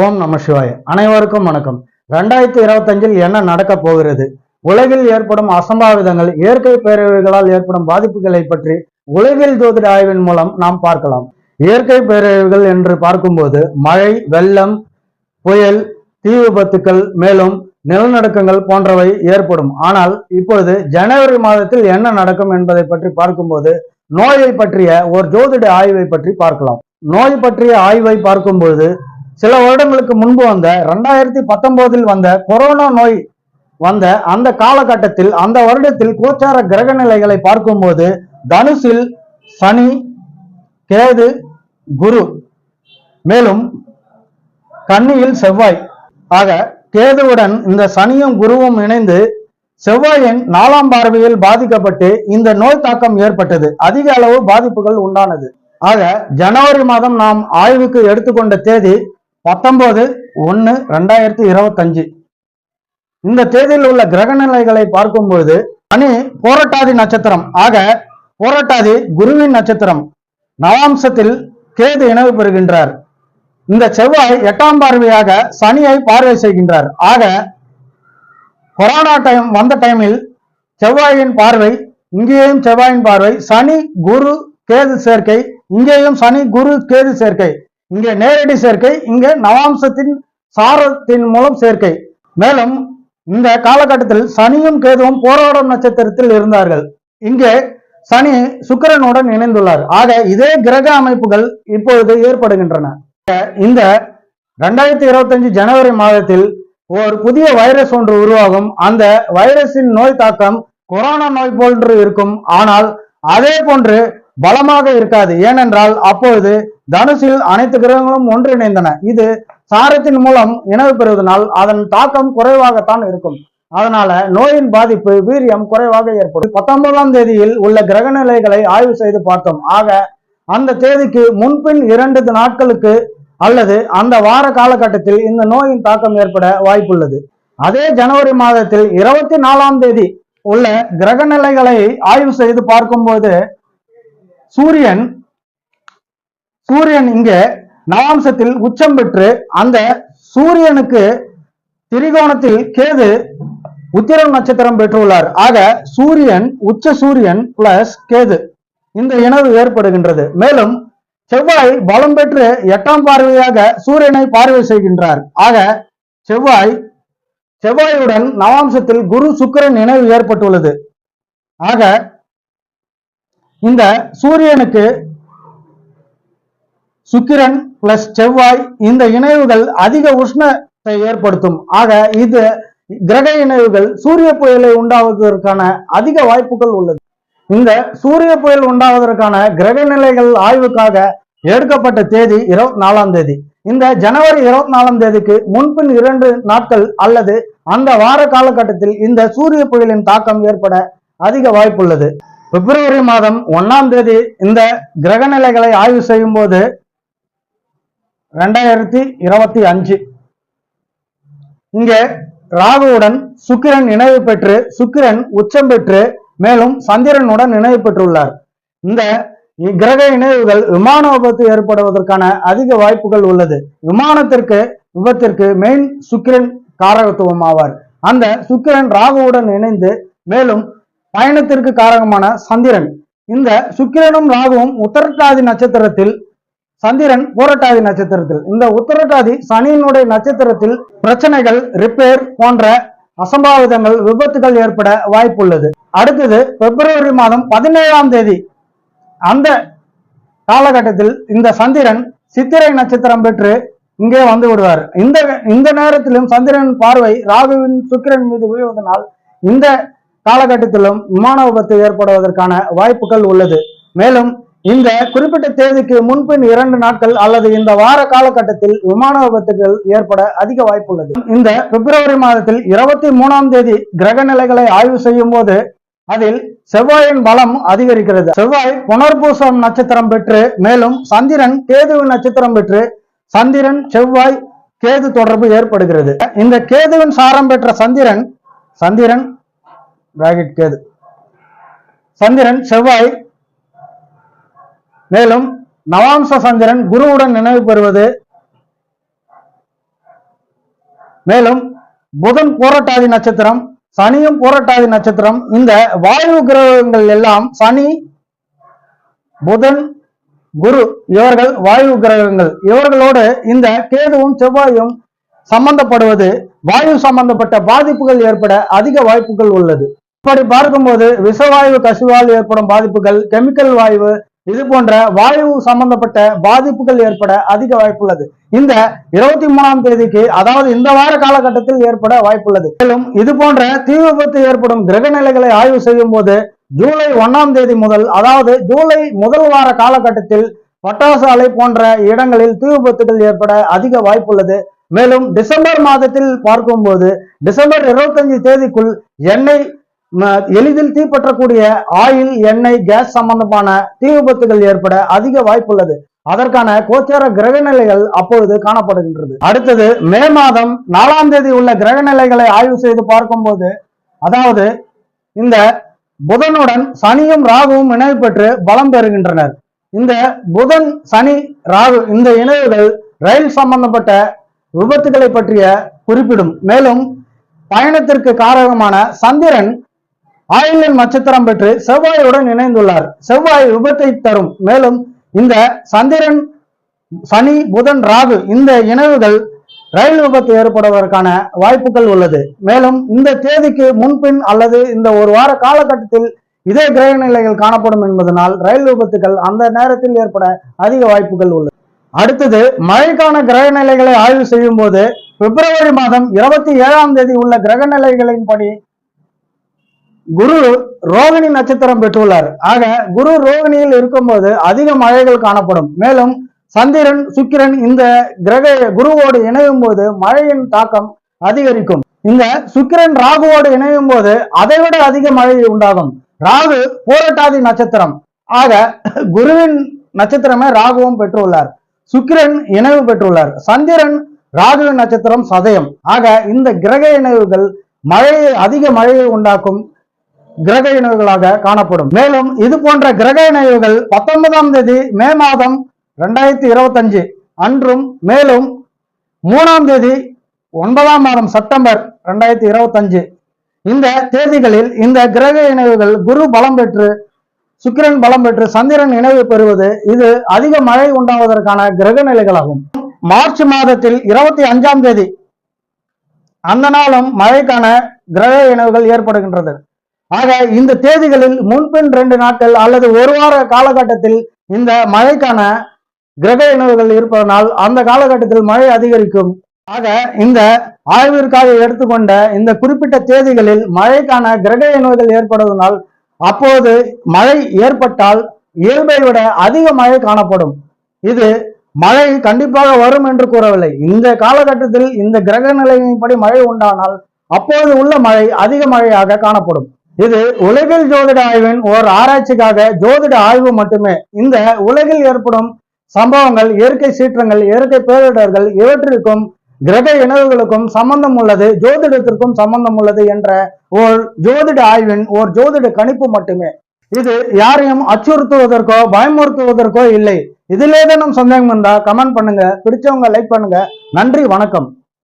ஓம் நம சிவாய. அனைவருக்கும் வணக்கம். ரெண்டாயிரத்தி இருபத்தஞ்சில் என்ன நடக்க போகிறது? உலகில் ஏற்படும் அசம்பாவிதங்கள் இயற்கை பேரழிவுகளால் ஏற்படும் பாதிப்புகளை பற்றி உலகில் ஜோதிட ஆய்வின் மூலம் நாம் பார்க்கலாம். இயற்கை பேரழிவுகள் என்று பார்க்கும்போது மழை வெள்ளம் புயல் தீ விபத்துக்கள் மேலும் நிலநடுக்கங்கள் போன்றவை ஏற்படும். ஆனால் இப்பொழுது ஜனவரி மாதத்தில் என்ன நடக்கும் என்பதை பற்றி பார்க்கும்போது நோயை பற்றிய ஒரு ஜோதிட ஆய்வை பற்றி பார்க்கலாம். நோய் பற்றிய ஆய்வை பார்க்கும்போது சில வருடங்களுக்கு முன்பு வந்த ரெண்டாயிரத்தி பத்தொன்பதில் வந்த கொரோனா நோய் வந்த அந்த காலகட்டத்தில் அந்த வருடத்தில் கோச்சார கிரக நிலைகளை பார்க்கும்போது தனுசில் சனி கேது குரு மேலும் கன்னியில் செவ்வாய். ஆக கேதுவுடன் இந்த சனியும் குருவும் இணைந்து செவ்வாயின் நாலாம் பார்வையில் பாதிக்கப்பட்டு இந்த நோய் தாக்கம் ஏற்பட்டது. அதிக அளவு பாதிப்புகள் உண்டானது. ஆக ஜனவரி மாதம் நாம் ஆய்வுக்கு எடுத்துக்கொண்ட தேதி பத்தொன்பது ஒன்று ரெண்டாயிரத்தி இருபத்தஞ்சு. இந்த தேதியில் உள்ள கிரக நிலைகளை பார்க்கும்போது சனி போரட்டாதி நட்சத்திரம். ஆக போரட்டாதி குருவின் நட்சத்திரம். நவாம்சத்தில் கேது இணைவு பெறுகின்றார். இந்த செவ்வாய் எட்டாம் பார்வையாக சனியை பார்வை செய்கின்றார். ஆக கொரோனா டைம் வந்த டைமில் செவ்வாயின் பார்வை இங்கேயும் செவ்வாயின் பார்வை சனி குரு கேது சேர்க்கை இங்கேயும் சனி குரு கேது சேர்க்கை. இங்கே நேரடி சேர்க்கை இங்க நவாம்சத்தின் சாரத்தின் மூலம் சேர்க்கை. மேலும் இந்த காலகட்டத்தில் சனியும் கேதுவும் போராடும் நட்சத்திரத்தில் இருந்தார்கள். இங்கே சனி சுக்கிரனுடன் இணைந்துள்ளார். ஆக இதே கிரக அமைப்புகள் இப்பொழுது ஏற்படுகின்றன. இந்த ரெண்டாயிரத்தி இருபத்தஞ்சு ஜனவரி மாதத்தில் ஒரு புதிய வைரஸ் ஒன்று உருவாகும். அந்த வைரஸின் நோய் தாக்கம் கொரோனா நோய் போன்று இருக்கும். ஆனால் அதே போன்று பலமாக இருக்காது. ஏனென்றால் அப்பொழுது தனுசில் அனைத்து கிரகங்களும் ஒன்றிணைந்தன. இது சாரத்தின் மூலம் இணைவு பெறுவதனால் அதன் தாக்கம் குறைவாகத்தான் இருக்கும். அதனால நோயின் பாதிப்பு வீரியம் குறைவாக ஏற்படும். பத்தொன்பதாம் தேதியில் உள்ள கிரக நிலைகளை ஆய்வு செய்து பார்த்தோம். ஆக அந்த தேதிக்கு முன்பின் இரண்டு நாட்களுக்கு அல்லது அந்த வார காலகட்டத்தில் இந்த நோயின் தாக்கம் ஏற்பட வாய்ப்புள்ளது. அதே ஜனவரி மாதத்தில் இருபத்தி நாலாம் தேதி உள்ள கிரக நிலைகளை ஆய்வு செய்து பார்க்கும்போது சூரியன் சூரியன் இங்கே நவாம்சத்தில் உச்சம் பெற்று அந்த சூரியனுக்கு திரிகோணத்தில் கேது உத்திரம் நட்சத்திரம் பெற்றுள்ளார். ஆக சூரியன் உச்ச சூரியன் பிளஸ் கேது இந்த இணைவு ஏற்படுகின்றது. மேலும் செவ்வாய் பலம் பெற்று எட்டாம் பார்வையாக சூரியனை பார்வை செய்கின்றார். ஆக செவ்வாய் செவ்வாயுடன் நவாம்சத்தில் குரு சுக்கிரன் இணைவு ஏற்பட்டுள்ளது. ஆக இந்த சூரியனுக்கு சுக்கிரன் பிளஸ் செவ்வாய் இந்த இணைவுகள் அதிக உஷ்ணத்தை ஏற்படுத்தும். ஆக இது கிரக இணைவுகள் சூரிய புயலை உண்டாவதற்கான அதிக வாய்ப்புகள் உள்ளது. இந்த சூரிய புயல் உண்டாவதற்கான கிரக நிலைகள் ஆய்வுக்காக எடுக்கப்பட்ட தேதி இருபத்தி நாலாம் தேதி. இந்த ஜனவரி இருபத்தி நாலாம் தேதிக்கு முன்பின் இரண்டு நாட்கள் அல்லது அந்த வார காலகட்டத்தில் இந்த சூரிய புயலின் தாக்கம் ஏற்பட அதிக வாய்ப்புள்ளது. பிப்ரவரி மாதம் ஒன்னாம் தேதி இந்த கிரக நிலைகளை ஆய்வு செய்யும் போது ரெண்டாயிரத்தி இருபத்தி அஞ்சு. இங்கே ராகுவுடன் சுக்கிரன் இணைவு பெற்று சுக்கிரன் உச்சம் பெற்று மேலும் சந்திரனுடன் இணைவு பெற்றுள்ளார். இந்த கிரக இணைவுகள் விமான விபத்து ஏற்படுவதற்கான அதிக வாய்ப்புகள் உள்ளது. விமானத்திற்கு விபத்திற்கு மெயின் சுக்கிரன் காரகத்துவம் ஆவார் அந்த சுக்கிரன் ராகுவுடன் இணைந்து மேலும் பயணத்திற்கு காரகமான சந்திரன். இந்த சுக்கிரனும் ராகுவும் உத்தரட்டாதி நட்சத்திரத்தில் சந்திரன் பூரட்டாதி நட்சத்திரத்தில். இந்த உத்தரட்டாதி சனியினுடைய நட்சத்திரத்தில் பிரச்சனைகள் ரிப்பேர் போன்ற அசம்பாவிதங்கள் விபத்துகள் ஏற்பட வாய்ப்புள்ளது. அடுத்தது பிப்ரவரி மாதம் பதினேழாம் தேதி. அந்த காலகட்டத்தில் இந்த சந்திரன் சித்திரை நட்சத்திரம் பெற்று இங்கே வந்து விடுவார். இந்த இந்த நேரத்திலும் சந்திரன் பார்வை ராகுவின் சுக்கிரன் மீது விழுவதனால் இந்த காலகட்டத்திலும் விமான விபத்து ஏற்படுவதற்கான வாய்ப்புகள் உள்ளது. மேலும் இந்த குறிப்பிட்ட தேதிக்கு முன்பின் இரண்டு நாட்கள் அல்லது இந்த வார காலகட்டத்தில் விமான விபத்துகள் ஏற்பட அதிக வாய்ப்புள்ளது. இந்த பிப்ரவரி மாதத்தில் இருபத்தி மூணாம் தேதி கிரக நிலைகளை ஆய்வு செய்யும் போது அதில் செவ்வாயின் பலம் அதிகரிக்கிறது. செவ்வாய் புனர்பூசம் நட்சத்திரம் பெற்று மேலும் சந்திரன் கேதுவின் நட்சத்திரம் பெற்று சந்திரன் செவ்வாய் கேது தொடர்பு ஏற்படுகிறது. இந்த கேதுவின் சாரம் பெற்ற சந்திரன் சந்திரன் பிராக்கெட் கேது சந்திரன் செவ்வாய். மேலும் நவாம்ச சந்திரன் குருவுடன் நினைவு பெறுவது. மேலும் புதன் போராட்டாதி நட்சத்திரம் சனியும் போராட்டாதி நட்சத்திரம் இந்த வாயு கிரகங்கள் எல்லாம் சனி புதன் குரு இவர்கள் வாயு கிரகங்கள். இவர்களோடு இந்த கேதுவும் செவ்வாயும் சம்பந்தப்படுவது வாயு சம்பந்தப்பட்ட பாதிப்புகள் ஏற்பட அதிக வாய்ப்புகள் உள்ளது. இப்படி பார்க்கும்போது விஷவாயு கசிவால் ஏற்படும் பாதிப்புகள் கெமிக்கல் வாயு இது போன்ற வாயு சம்பந்தப்பட்ட பாதிப்புகள் ஏற்பட அதிக வாய்ப்புள்ளது. இந்த இருபத்தி மூணாம் தேதிக்கு அதாவது இந்த வார காலகட்டத்தில் ஏற்பட வாய்ப்புள்ளது. மேலும் இது போன்ற தீ விபத்து ஏற்படும் கிரக நிலைகளை ஆய்வு செய்யும் போது ஜூலை ஒன்னாம் தேதி முதல் அதாவது ஜூலை முதல் வார காலகட்டத்தில் பட்டாசு அலை போன்ற இடங்களில் தீ விபத்துகள் ஏற்பட அதிக வாய்ப்புள்ளது. மேலும் டிசம்பர் மாதத்தில் பார்க்கும்போது டிசம்பர் இருபத்தஞ்சு தேதிக்குள் எண்ணெய் எளிதில் தீப்பற்றக்கூடிய ஆயில் எண்ணெய் கேஸ் சம்பந்தமான தீ விபத்துகள் ஏற்பட அதிக வாய்ப்புள்ளது. அதற்கான கோச்சார கிரக நிலைகள் அப்பொழுது காணப்படுகின்றது. அடுத்தது மே மாதம் நாலாம் தேதி உள்ள கிரக நிலைகளை ஆய்வு செய்து பார்க்கும்போது அதாவது இந்த புதனுடன் சனியும் ராகுவும் இணைவு பெற்று பலம் பெறுகின்றனர். இந்த புதன் சனி ராகு இந்த இணைவுகள் ரயில் சம்பந்தப்பட்ட விபத்துகளை பற்றிய குறிப்பிடும். மேலும் பயணத்திற்கு காரகமான சந்திரன் ஆயிலின் நட்சத்திரம் பெற்று செவ்வாயுடன் இணைந்துள்ளார். செவ்வாய் விபத்தை தரும். மேலும் இந்த சந்திரன் சனி புதன் ராகு இந்த இணைவுகள் ரயில் விபத்து ஏற்படுவதற்கான வாய்ப்புகள் உள்ளது. மேலும் இந்த தேதிக்கு முன்பின் அல்லது இந்த ஒரு வார காலகட்டத்தில் இதே கிரக நிலைகள் காணப்படும் என்பதனால் ரயில் விபத்துகள் அந்த நேரத்தில் ஏற்பட அதிக வாய்ப்புகள் உள்ளது. அடுத்தது மழைக்கான கிரக நிலைகளை ஆய்வு செய்யும் போது பிப்ரவரி மாதம் இருபத்தி ஏழாம் தேதி உள்ள கிரக நிலைகளின்படி குரு ரோகிணி நட்சத்திரம் பெற்றுள்ளார். ஆக குரு ரோகிணியில் இருக்கும்போது அதிக மழைகள் காணப்படும். மேலும் சந்திரன் சுக்கிரன் இந்த கிரக குருவோடு இணையும் போது மழையின் தாக்கம் அதிகரிக்கும். இந்த சுக்கிரன் ராகுவோடு இணையும் போது அதைவிட அதிக மழை உண்டாகும். ராகு போரட்டாதி நட்சத்திரம். ஆக குருவின் நட்சத்திரமே ராகுவும் பெற்றுள்ளார். சுக்கிரன் இணைவு பெற்றுள்ளார். சந்திரன் ராகுவின் நட்சத்திரம் சதயம். ஆக இந்த கிரக இணைவுகள் மழையை அதிக மழையை உண்டாக்கும் கிரக இணைவுகளாக காணப்படும். மேலும் இது போன்ற கிரக இணைவுகள் பத்தொன்பதாம் தேதி மே மாதம் ரெண்டாயிரத்தி இருபத்தஞ்சு அன்றும் மேலும் மூணாம் தேதி ஒன்பதாம் மாதம் செப்டம்பர் ரெண்டாயிரத்தி இருபத்தஞ்சு. இந்த தேதிகளில் இந்த கிரக இணைவுகள் குரு பலம் பெற்று சுக்கிரன் பலம் பெற்று சந்திரன் இணைவு பெறுவது இது அதிக மழை உண்டாவதற்கான கிரக நிலைகளாகும். மார்ச் மாதத்தில் இருபத்தி அஞ்சாம் தேதி அந்த நாளும் மழைக்கான கிரக இணைவுகள் ஏற்படுகின்றது. ஆக இந்த தேதிகளில் முன்பின் ரெண்டு நாட்கள் அல்லது ஒரு வார காலகட்டத்தில் இந்த மழைக்கான கிரக இணைவுகள் இருப்பதனால் அந்த காலகட்டத்தில் மழை அதிகரிக்கும். ஆக இந்த ஆய்விற்காக எடுத்துக்கொண்ட இந்த குறிப்பிட்ட தேதிகளில் மழைக்கான கிரக இணைவுகள் ஏற்படுவதனால் அப்போது மழை ஏற்பட்டால் இயல்பை விட அதிக மழை காணப்படும். இது மழை கண்டிப்பாக வரும் என்று கூறவில்லை. இந்த காலகட்டத்தில் இந்த கிரக நிலையின்படி மழை உண்டானால் அப்போது உள்ள மழை அதிக மழையாக காணப்படும். இது உலகில் ஜோதிட ஆய்வின் ஓர் ஆராய்ச்சிக்காக ஜோதிட ஆய்வு மட்டுமே. இந்த உலகில் ஏற்படும் சம்பவங்கள் இயற்கை சீற்றங்கள் இயற்கை பேரிடர்கள் இவற்றிற்கும் கிரக இணவுகளுக்கும் சம்பந்தம் உள்ளது ஜோதிடத்திற்கும் சம்பந்தம் உள்ளது என்ற ஓர் ஜோதிட ஆய்வின் ஓர் ஜோதிட கணிப்பு மட்டுமே. இது யாரையும் அச்சுறுத்துவதற்கோ பயமுறுத்துவதற்கோ இல்லை. இதில் ஏதேனும் சந்தேகம் இருந்தா கமெண்ட் பண்ணுங்க. பிடிச்சவங்க லைக் பண்ணுங்க. நன்றி வணக்கம்.